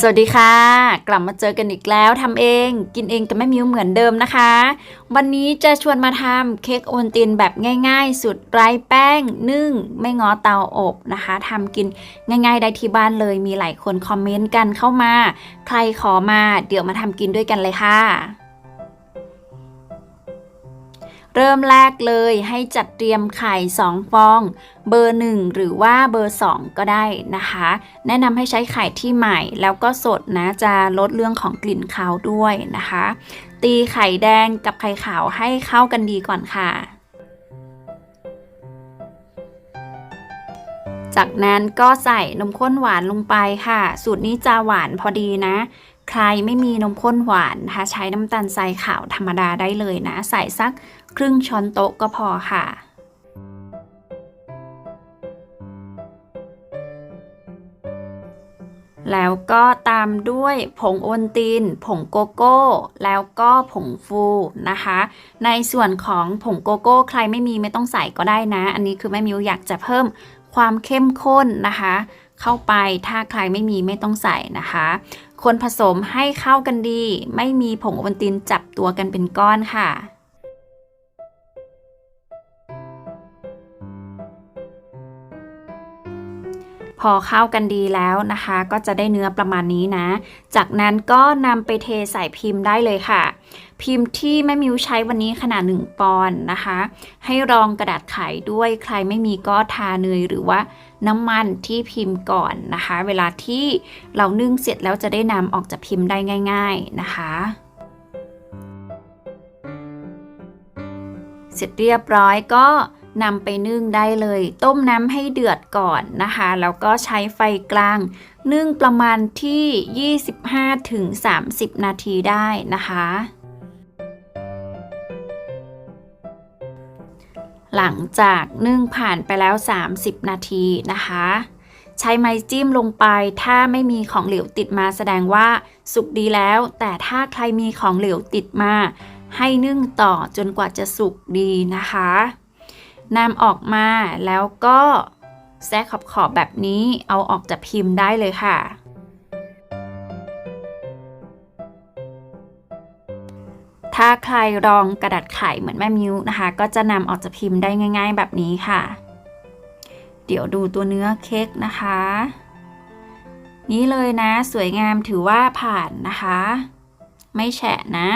สวัสดีค่ะ กลับมาเจอกันอีกแล้วทำเอง กินเองกับแม่มิวเหมือนเดิมนะคะ วันนี้จะชวนมาทำเค้กโอนตินแบบง่ายๆ สุดไร้แป้ง นึ่ง ไม่งอเตาอบนะคะทำกินง่ายๆได้ที่บ้านเลยมีหลายคนคอมเมนต์กันเข้ามา ใครขอมาเดี๋ยวมาทำกินด้วยกันเลยค่ะ เริ่มแรกเลยให้จัดเตรียมไข่ 2 ฟอง เบอร์ 1 หรือว่าเบอร์ 2 ก็ได้นะคะ แนะนำให้ใช้ไข่ที่ใหม่ แล้วก็สดนะจะลดเรื่องของกลิ่นคาวด้วยนะคะ ตีไข่แดงกับไข่ขาวให้เข้ากันดีก่อนค่ะจากนั้นก็ใส่นมข้นหวานลงไปค่ะ สูตรนี้จะหวานพอดีนะ ใครไม่มีนมข้นหวานนะคะใช้น้ำตาลทรายขาวธรรมดาได้เลยนะ ใส่สัก ครึ่งช้อนโต๊ะก็พอค่ะแล้วก็ตามด้วยผงโอนติน ผงโกโก้ แล้วก็ผงฟูนะคะ ในส่วนของผงโกโก้ใครไม่มีไม่ต้องใส่ก็ได้นะ อันนี้คือแม่มิวอยากจะเพิ่มความเข้มข้นนะคะ เข้าไปถ้าใครไม่มีไม่ต้องใส่นะคะ คนผสมให้เข้ากันดี ไม่มีผงโอวัลตินจับตัวกันเป็นก้อนค่ะ อเข้ากันดีแล้วนะคะ ก็จะได้เนื้อประมาณนี้นะ จากนั้นก็นำไปเทใส่พิมพ์ได้เลยค่ะ พิมพ์ที่แม่มิวใช้วันนี้ขนาด 1 ปอนด์นะคะ ให้รองกระดาษไขด้วยใครไม่มีก็ทาเนยหรือว่าน้ำมันที่พิมพ์ก่อนนะคะ เวลาที่เรานึ่งเสร็จแล้วจะได้นำออกจากพิมพ์ได้ง่าย ๆนะคะเสร็จเรียบร้อยก็ นำไปนึ่งได้เลย ต้มน้ำให้เดือดก่อนนะคะ แล้วก็ใช้ไฟกลาง นึ่งประมาณที่ 25-30 นาทีได้นะคะ หลังจากนึ่งผ่านไปแล้ว 30 นาทีนะคะ ใช้ไม้จิ้มลงไปถ้าไม่มีของเหลวติดมาแสดงว่าสุกดีแล้ว แต่ถ้าใครมีของเหลวติดมา ให้นึ่งต่อจนกว่าจะสุกดีนะคะ นำออกมาแล้วก็แซะขอบขอบๆแบบนี้เอาออกจากพิมพ์ได้เลยค่ะ ถ้าใครรองกระดาษไขเหมือนแม่มิวนะคะ ก็จะนำออกจากพิมพ์ได้ง่าย ๆ แบบนี้ค่ะ เดี๋ยวดูตัวเนื้อเค้กนะคะ นี่เลยนะสวยงามถือว่าผ่านนะคะ ไม่แฉะนะ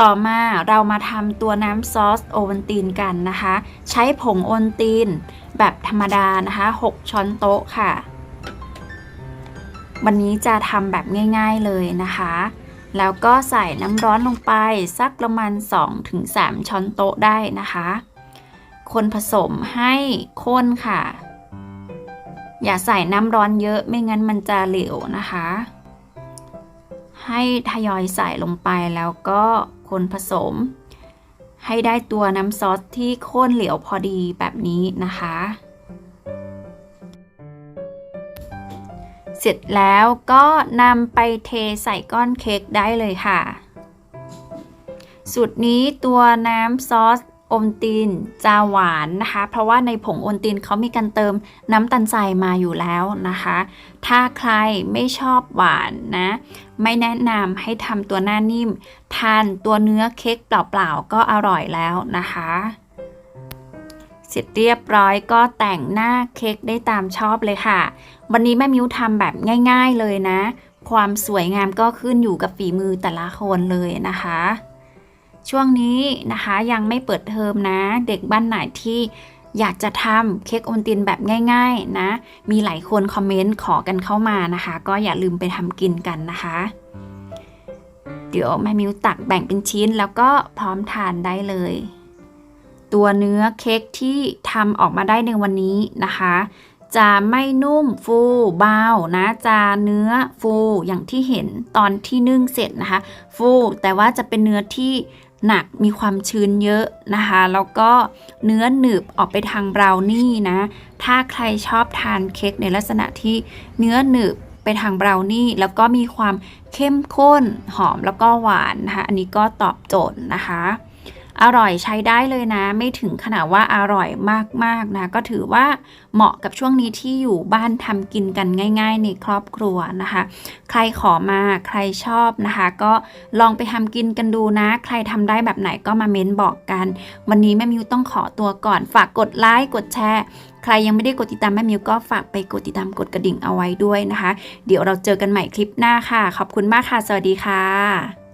ต่อมาเรามาทำตัวน้ำซอสโอวัลตินกันนะคะ ใช้ผงโอวัลตินแบบธรรมดานะคะ 6 ช้อนโต๊ะค่ะ วันนี้จะทำแบบง่าย ๆเลยนะคะ แล้วก็ใส่น้ำร้อนลงไปสักประมาณ 2-3 ช้อนโต๊ะได้นะคะ คนผสมให้ข้นค่ะ อย่าใส่น้ำร้อนเยอะไม่งั้นมันจะเหลวนะคะ ให้ทยอยใส่ลงไปแล้วก็คนผสม ให้ได้ตัวน้ำซอสที่ข้นเหลวพอดีแบบนี้นะคะ เสร็จแล้วก็นำไปเทใส่ก้อนเค้กได้เลยค่ะ สูตรนี้ตัวน้ำซอส โอนตินจะหวานนะคะ เพราะว่าในผงโอนตินเขามีการเติมน้ำตาลทรายมาอยู่แล้วนะคะ ถ้าใครไม่ชอบหวานนะ ไม่แนะนำให้ทำตัวหน้านิ่ม ทานตัวเนื้อเค้กเปล่าๆ ก็อร่อยแล้วนะคะ เสร็จเรียบร้อยก็แต่งหน้าเค้กได้ตามชอบเลยค่ะ วันนี้แม่มิวทำแบบง่าย ๆเลยนะ ความสวยงามก็ขึ้นอยู่กับฝีมือแต่ละคนเลยนะคะ ช่วงนี้นะคะยังไม่เปิดเทอมนะ เด็กบ้านไหนที่อยากจะทำเค้กอนตินแบบง่าย ๆนะ มีหลายคนคอมเมนต์ขอกันเข้ามานะคะ ก็อย่าลืมไปทำกินกันนะคะ เดี๋ยวแม่มิวตักแบ่งเป็นชิ้นแล้วก็พร้อมทานได้เลย ตัวเนื้อเค้กที่ทำออกมาได้ในวันนี้นะคะ จะไม่นุ่มฟูเบานะ จะเนื้อฟูอย่างที่เห็นตอนที่นึ่งเสร็จนะคะ ฟูแต่ว่าจะเป็นเนื้อที่ หนักมีความชื้นเยอะนะคะ แล้วก็เนื้อหนึบออกไปทางบราวนี่นะ ถ้าใครชอบทานเค้กในลักษณะที่เนื้อหนึบไปทางบราวนี่แล้วก็มีความเข้มข้นหอมแล้วก็หวานนะคะ อันนี้ก็ตอบโจทย์นะคะ อร่อยใช้ได้เลยนะ ไม่ถึงขนาดว่าอร่อยมากๆนะ ก็ถือว่าเหมาะกับช่วงนี้ที่อยู่บ้านทำกินกันง่าย ๆ ในครอบครัวนะคะ ใครขอมาใครชอบนะคะ ก็ลองไปทำกินกันดูนะ ใครทำได้แบบไหนก็มาเม้นบอกกัน วันนี้แม่มิวต้องขอตัวก่อนฝากกดไลค์กดแชร์ใครยังไม่ได้กดติดตามแม่มิวก็ฝากไปกดติดตามกดกระดิ่งเอาไว้ด้วยนะคะ เดี๋ยวเราเจอกันใหม่คลิปหน้าค่ะ ขอบคุณมากค่ะ สวัสดีค่ะ